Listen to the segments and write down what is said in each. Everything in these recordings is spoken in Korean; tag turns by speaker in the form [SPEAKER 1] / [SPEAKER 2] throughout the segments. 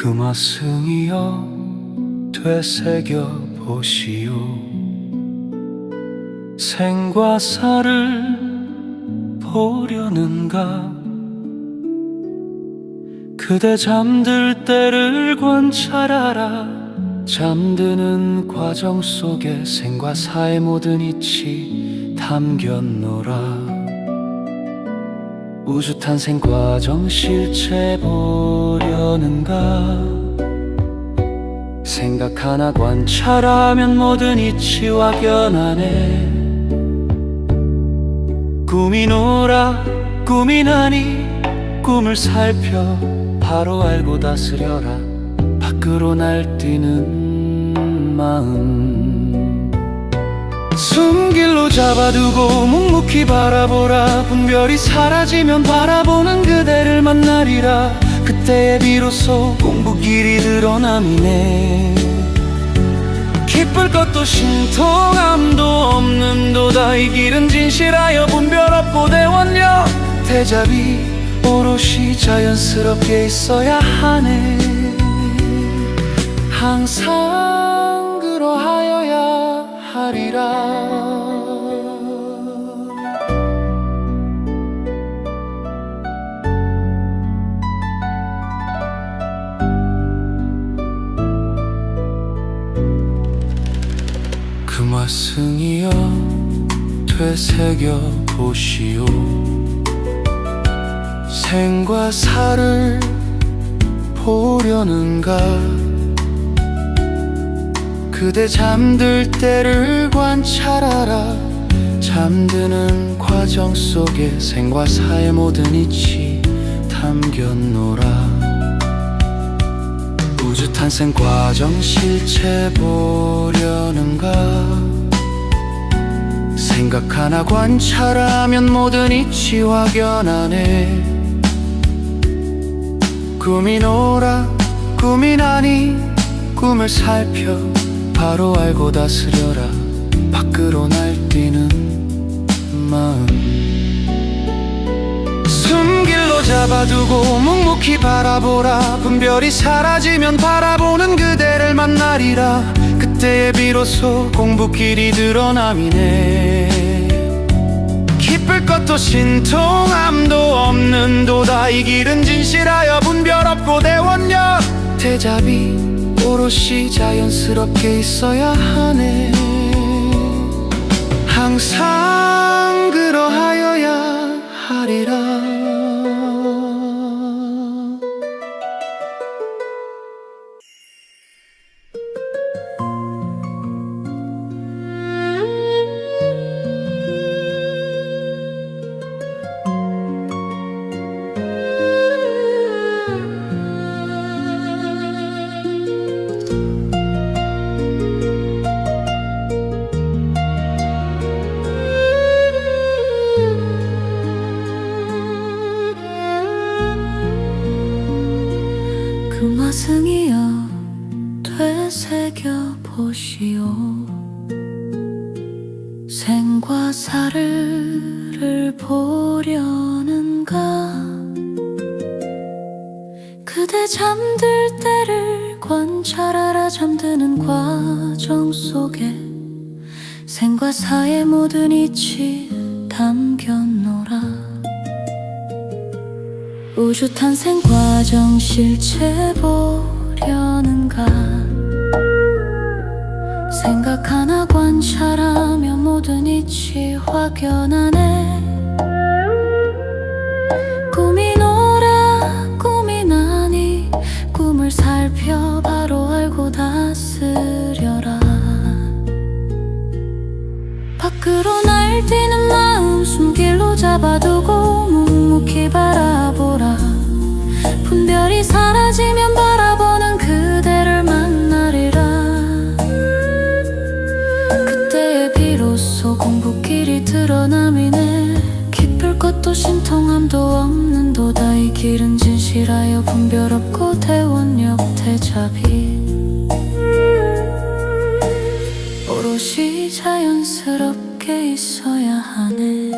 [SPEAKER 1] 금화승이여 되새겨 보시오. 생과 사를 보려는가? 그대 잠들 때를 관찰하라. 잠드는 과정 속에 생과 사의 모든 이치 담겼노라 우주 탄생 과정 실체 보려는가? 생각 하나 관찰하면 모든 이치와 변하네. 꿈이 놀아 꿈이 나니 꿈을 살펴 바로 알고 다스려라. 밖으로 날뛰는 마음 숨길로 잡아두고 묵묵히 바라보라. 분별이 사라지면 바라보는 그대를 만나리라. 그때에 비로소 공부길이 드러남이네. 기쁠 것도 신통함도 없는 도다. 이 길은 진실하여 분별 없고 대원력 대잡이 오롯이 자연스럽게 있어야 하네. 항상 하리라. 금화승이여 되새겨 보시오. 생과 사를 보려는가 그대 잠들 때를 관찰하라. 잠드는 과정 속에 생과 사의 모든 이치 담겼노라. 우주 탄생 과정 실체 보려는가? 생각 하나 관찰하면 모든 이치와 견하네. 꿈이 놀아 꿈이 나니 꿈을 살펴 바로 알고 다스려라. 밖으로 날뛰는 마음. 숨길로 잡아두고 묵묵히 바라보라. 분별이 사라지면 바라보는 그대를 만나리라. 그때에 비로소 공부길이 드러남이네. 기쁠 것도 신통함도 없는 도다. 이 길은 진실하여 분별 없고 대원력 대잡이 오롯이 자연스럽게 있어야 하네. 항상 그러하여야 하리라
[SPEAKER 2] 금화승이여 되새겨 보시오. 생과 사를 보려는가? 그대 잠들 때를 관찰하라 잠드는 과정 속에 생과 사의 모든 이치 담겼노라 우주 탄생 과정 실체 보려는가? 생각 하나 관찰하며 모든 이치 확연하네. 꿈이 놀아 꿈이 나니 꿈을 살펴 바로 알고 다스려라. 밖으로 날뛰는 마음 숨길로 잡아두고 묵묵히 바라보라 분별 이 사라지면 바라보는 그대를 만나리라. 그때에 비로소 공부길이 드러남이네. 기쁠 것도 신통함도 없는 도다 이 길은 진실하여 분별 없고 대원력 대잡이 오롯이 자연스럽게 있어야 하네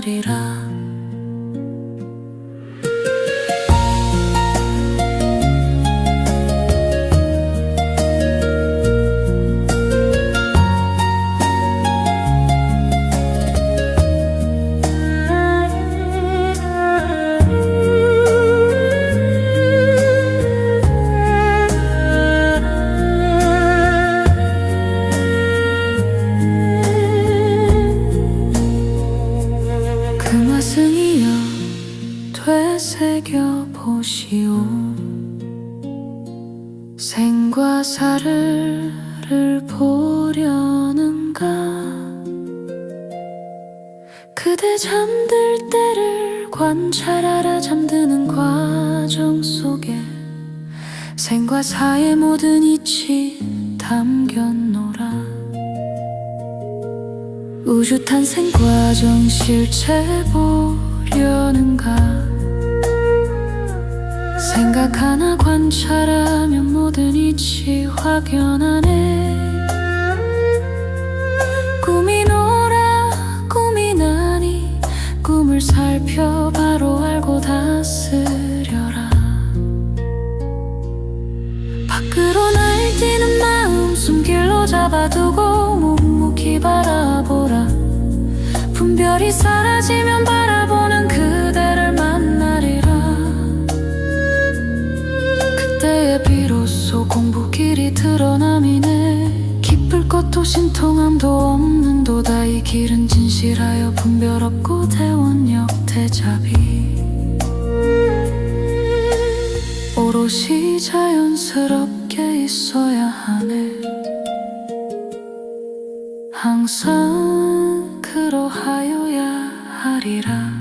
[SPEAKER 2] 하리라 새겨 보시오. 생과 사를 보려는가? 그대 잠들 때를 관찰하라 잠드는 과정 속에 생과 사의 모든 이치 담겨놓라. 우주 탄생 과정 실체 보려는가 생각 하나 관찰하면 모든 이치 확연하네 꿈이 노라 꿈이 나니 꿈을 살펴 바로 알고 다스려라. 밖으로 날뛰는 마음 숨길로 잡아두고 묵묵히 바라보라. 분별이 사라지면 바라 드러남이네. 기쁠 것도 신통함도 없는 도다 이 길은 진실하여 분별 없고 대원력 대자비 오롯이 자연스럽게 있어야 하네. 항상 그러하여야 하리라